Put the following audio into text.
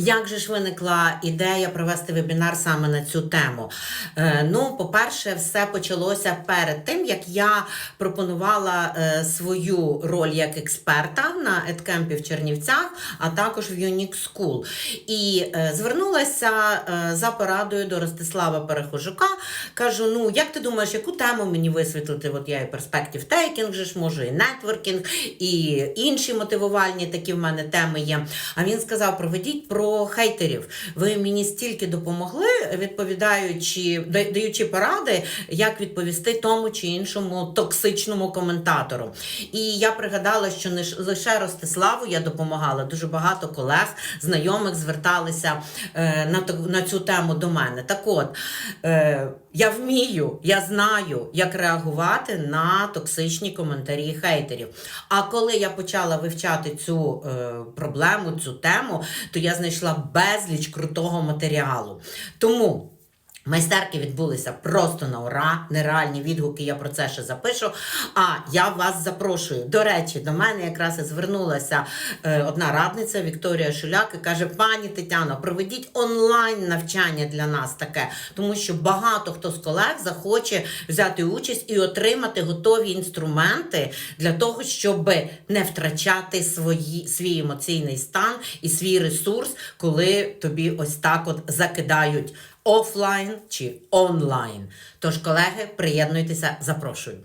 Як же ж виникла ідея провести вебінар саме на цю тему? Е, ну, по-перше, все почалося перед тим, як я пропонувала е, свою роль як експерта на едкемпі в Чернівцях, а також в Unique School. І е, звернулася е, за порадою до Ростислава Перехожука. Кажу: ну, як ти думаєш, яку тему мені висвітлити? От я і перспектив тейкінг, же ж можу, і нетворкінг, і інші мотивувальні такі в мене теми є. А він сказав: проведіть про хейтерів. Ви мені стільки допомогли, відповідаючи, даючи поради, як відповісти тому чи іншому токсичному коментатору. І я пригадала, що не лише Ростиславу я допомагала. Дуже багато колег, знайомих зверталися е, на, на цю тему до мене. Так от, е, я вмію, я знаю, як реагувати на токсичні коментарі хейтерів. А коли я почала вивчати цю е, проблему, цю тему, то я знайшла безліч крутого матеріалу. Тому. Майстерки відбулися просто на ура, нереальні відгуки, я про це ще запишу. А я вас запрошую. До речі, до мене якраз і звернулася е, одна радниця Вікторія Шуляк і каже: пані Тетяно, проведіть онлайн навчання для нас таке, тому що багато хто з колег захоче взяти участь і отримати готові інструменти для того, щоб не втрачати свої, свій емоційний стан і свій ресурс, коли тобі ось так от закидають офлайн чи онлайн. Тож, колеги, приєднуйтеся, запрошую.